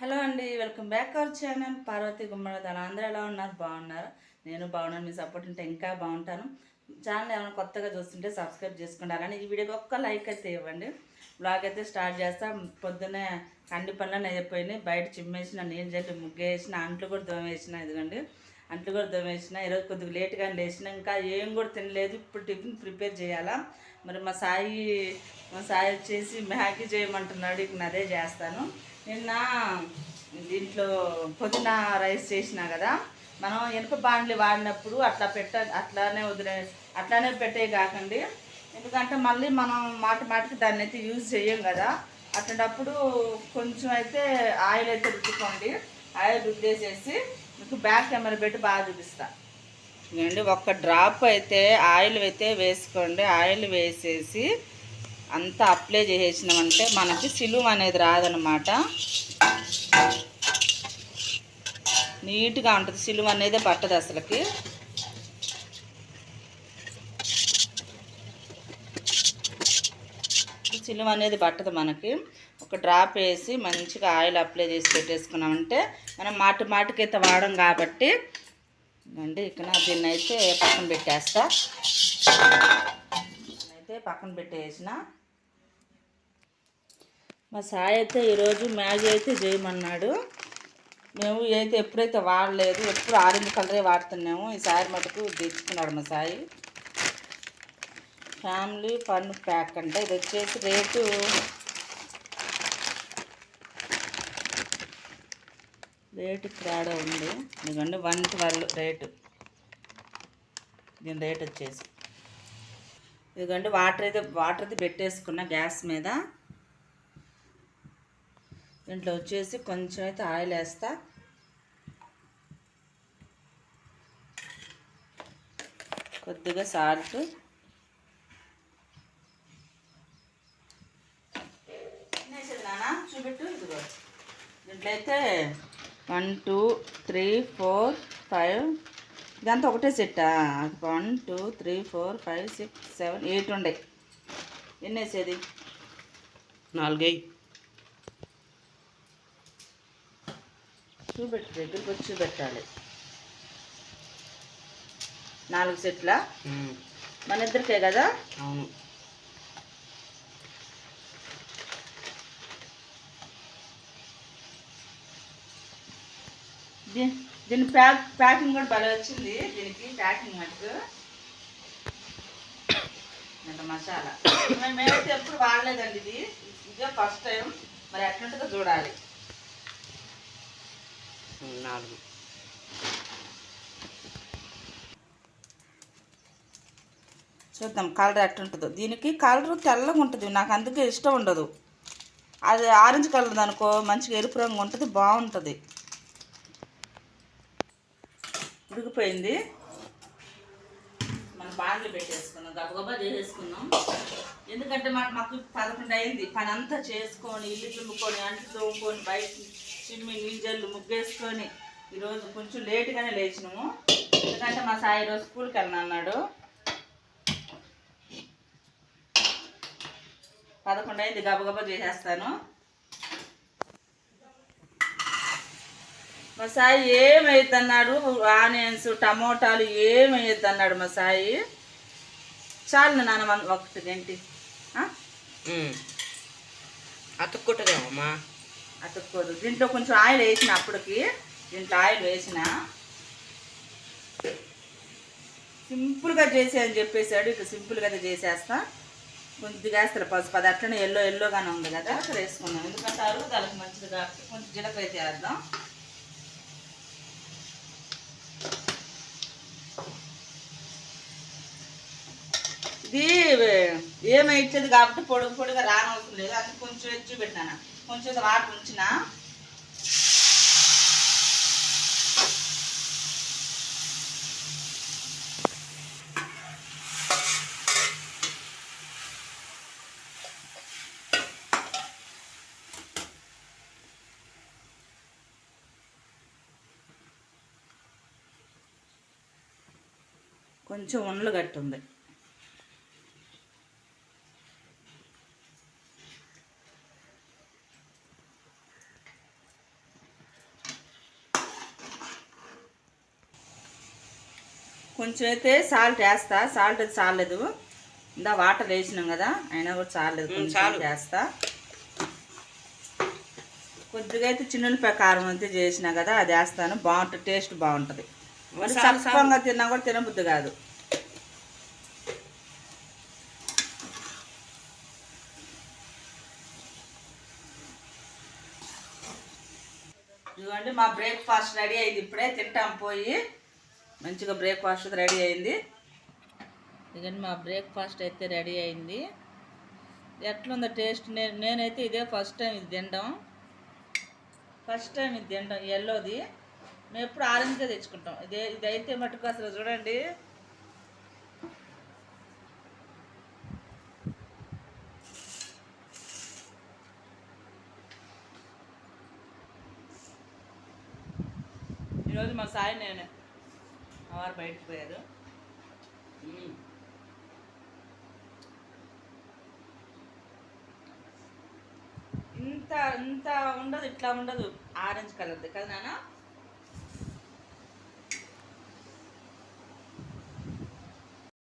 Hello అండి welcome back our channel. Parvathi Gummadidana అందరూ ఎలా ఉన్నారు? బాగున్నారు? నేను బాగున్నాను మీ సపోర్ట్ ఉంటే ఇంకా బాగుంటాను. ఛానల్ ఏమైనా కొత్తగా చూస్తుంటే సబ్స్క్రైబ్ చేసుకోండి అలానే ఈ వీడియోకి ఒక్క లైక్ అయితే ఇవ్వండి. బ్లాగ్ అయితే స్టార్ట్ చేస్తా. పొద్దున్నే కండి పనులు అయిపోయినాయి. బయట చిమ్మేసిన నీళ్ళు జల్లి ముగ్గేసిన అంట్లు కూడా దోమేసిన ఇదిగోండి. అంట్లు కూడా దోమేసిన ఈరోజు కొద్దిగా లేట్గా లేచిన. ఇంకా ఏం కూడా తినలేదు. ఇప్పుడు టిఫిన్ ప్రిపేర్ చేయాలా? మరి మా సాయి మా సాయి వచ్చేసి మ్యాగీ చేయమంటున్నాడు. ఇక అదే చేస్తాను. నిన్న దీంట్లో పుదీనా రైస్ చేసినా కదా మనం ఇనుప బాండ్లు వాడినప్పుడు అట్లా పెట్ట అట్లానే వదిలే అట్లానే పెట్టే కాకండి. ఎందుకంటే మళ్ళీ మనం మాటి మాటికి దాన్ని అయితే యూజ్ చేయం కదా. అట్లాంటప్పుడు కొంచెం అయితే ఆయిల్ అయితే రుద్దుకోండి. ఆయిల్ రుద్దేసేసి మీకు బ్యాక్ కెమెరా పెట్టి బాగా చూపిస్తా. ఇదండి ఒక్క డ్రాప్ అయితే ఆయిల్ అయితే వేసుకోండి. ఆయిల్ వేసేసి అంతా అప్లై చేసేసినామంటే మనకి సిలువ అనేది రాదనమాట నీట్గా ఉంటుంది సిలువ అనేది పట్టదు అసలుకి. సిలువ అనేది పట్టదు మనకి. ఒక డ్రాప్ వేసి మంచిగా ఆయిల్ అప్లై చేసి పెట్టేసుకున్నామంటే మనం మాటి మాటికి అయితే వాడం కాబట్టి అండి ఇక్కడ దీన్ని అయితే పక్కన పెట్టేస్తా. పక్కన పెట్టేసిన. మా సాయి అయితే ఈరోజు మ్యాగీ అయితే చేయమన్నాడు. మేము అయితే ఎప్పుడైతే వాడలేదు ఎప్పుడు ఆరెంజ్ కలరే వాడుతున్నాము ఈ సాయి మటుకు తెచ్చుకున్నాడు మా సాయి. ఫ్యామిలీ ఫన్ ప్యాక్ అంటే. ఇది వచ్చేసి రేటు రేటు తేడా ఉంది? ఎందుకంటే వన్ ట్వెల్వ్ రేటు. దీని రేట్ వచ్చేసి ఇదిగోండి వాటర్ అయితే వాటర్ అయితే పెట్టేసుకున్న గ్యాస్ మీద. దీంట్లో వచ్చేసి కొంచెం అయితే ఆయిల్ వేస్తా. కొద్దిగా సాల్ట్ చూపెట్టు ఇదిగో. దీంట్లో అయితే one two three four five ఇదంతా ఒకటే సెట్టా? One two three four five six seven eight ఉండే. ఎన్ని వేసేది నాలుగై. చూపెట్టు దగ్గరికి వచ్చి చూపెట్టాలి. నాలుగు సెట్ల? మన ఇద్దరికే కదా? అవును. దీ- దీని ప్యాక్ ప్యాకింగ్ కూడా భలే వచ్చింది. దీనికి ప్యాకింగ్ మటుకు. ఇంత మసాలా. మేమైతే ఎప్పుడు వాడలేదండి ఇది. ఇదే ఫస్ట్ టైం. మరి ఎట్లుంటుందో చూడాలి. నాలుగు. చూద్దాం కలర్ ఎట్లుంటుందో. దీనికి కలర్ తెల్లగా ఉంటుంది. నాకు అందుకే ఇష్టం ఉండదు. అది ఆరెంజ్ కలర్ అనుకో మంచిగా ఎరుపు రంగు ఉంటుంది బాగుంటుంది. ఉడికిపోయింది. మనం బాండ్లు పెట్టేసుకున్నాం గబగబా చేసేసుకున్నాం ఎందుకంటే మాకు మాకు పదకొండు అయింది. పని అంతా చేసుకొని ఇల్లు చుమ్ముకొని అంట్లు తోముకొని బయట చిమ్మి నీళ్ళు ముగ్గేసుకొని ఈరోజు కొంచెం లేట్గానే లేచినాము. ఎందుకంటే మా సాయి ఈరోజు స్కూల్కి వెళ్ళను అన్నాడు. పదకొండు అయింది గబగబా చేసేస్తాను. మా సాయి అన్నాడు ఆనియన్స్ టమోటాలు ఏమైద్ది అన్నాడు మా సాయి? చాలు నాన్న ఒకటి ఏంటి ఆ? అతుక్కుంటుందేమమ్మా? అతుక్కోదు. దీంట్లో కొంచెం ఆయిల్ వేసిన అప్పటికి దీంట్లో ఆయిల్ వేసిన. సింపుల్గా చేసే అని చెప్పేసాడు ఇక సింపుల్గా చేసేస్తా. కొద్దిగా వేస్తారు పసుపు. అది అట్లనే ఎల్లో ఎల్లోగానే ఉంది కదా. అక్కడ వేసుకున్నాం. ఎందుకంటే అరుగుదలకు మంచిది కాబట్టి కొంచెం జీలకర్ర అయితే ఇది ఏమైతుంది కాబట్టి పొడుగు పొడిగా రానవసరం లేదు. అది కొంచెం ఎచ్చి పెట్టాను? కొంచెం వాటర్ ఉంచినా కొంచెం ఉండలు కట్టుంది కొంచెం అయితే సాల్ట్ వేస్తా. సాల్ట్ చాలదు ఇందా వాటర్ వేసినాం కదా అయినా కూడా చాలేదు కొంచెం వేస్తా. కొద్దిగా అయితే చిన్న కారం అయితే చేసినా కదా అది వేస్తాను. బాగుంటుంది టేస్ట్ బాగుంటుంది. చప్పంగా తిన్నా కూడా తినబుద్ధి కాదు. ఇదిగోండి మా బ్రేక్ఫాస్ట్ రెడీ అయింది. ఇప్పుడే తింటాం పోయి. మంచిగా బ్రేక్ఫాస్ట్ రెడీ అయింది. ఇదిగోండి మా బ్రేక్ఫాస్ట్ అయితే రెడీ అయింది. ఎట్లుందో టేస్ట్ నేను నేనైతే ఇదే ఫస్ట్ టైం ఇది తినడం. ఫస్ట్ టైం ఇది తినడం ఎల్లోది మేము ఎప్పుడు ఆరెంజ్గా తెచ్చుకుంటాం. ఇదే ఇదైతే మటుకు అసలు చూడండి. ఈరోజు మా సాయి నేను మా వారు బయటకు పోయారు. ఇంత ఇంత ఉండదు ఇట్లా ఉండదు. ఆరెంజ్ కలర్ది. కదా నాన్న?